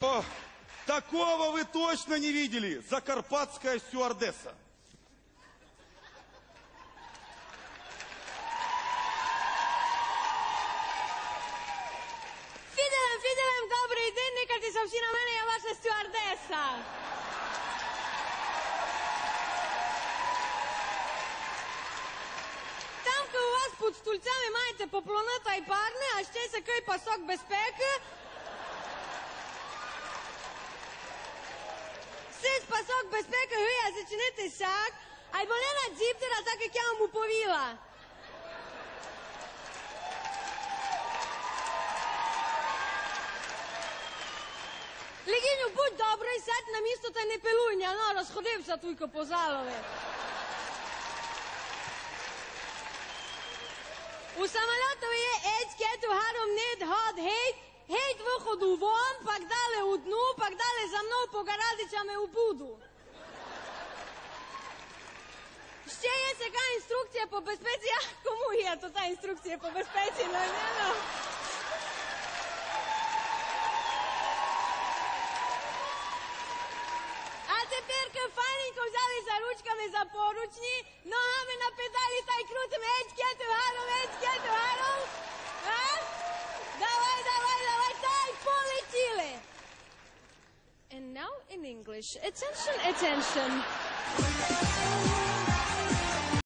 О, такого вы точно не видели. Закарпатская стюардесса. Fidelem, Fidelem, добрий день, не картися всі на мене, я ваша стюардеса. Там, у вас під стульцями маєте поплоната і парне, а ще такий пасок безпеки. Сись пасок безпеки, я зачинити сяк, а й боле на дзіптера, так як я вам уповіла. Легіню, будь добрий, сядь на місто та не пилуй, не, ну, розходився тільки по залові. У самолоту є етикету гаром нет год гейт виходу вон, далі у дну, пак далі за мною по гарадичами у буду. Ще є така інструкція по безпеці, а кому є то та інструкція по безпеці, ну, ну. А тепер файненько взяли за ручками за поручні, ногами на педалі та й крутимо гаром, етикету гаром. А? And now in English. Attention, attention.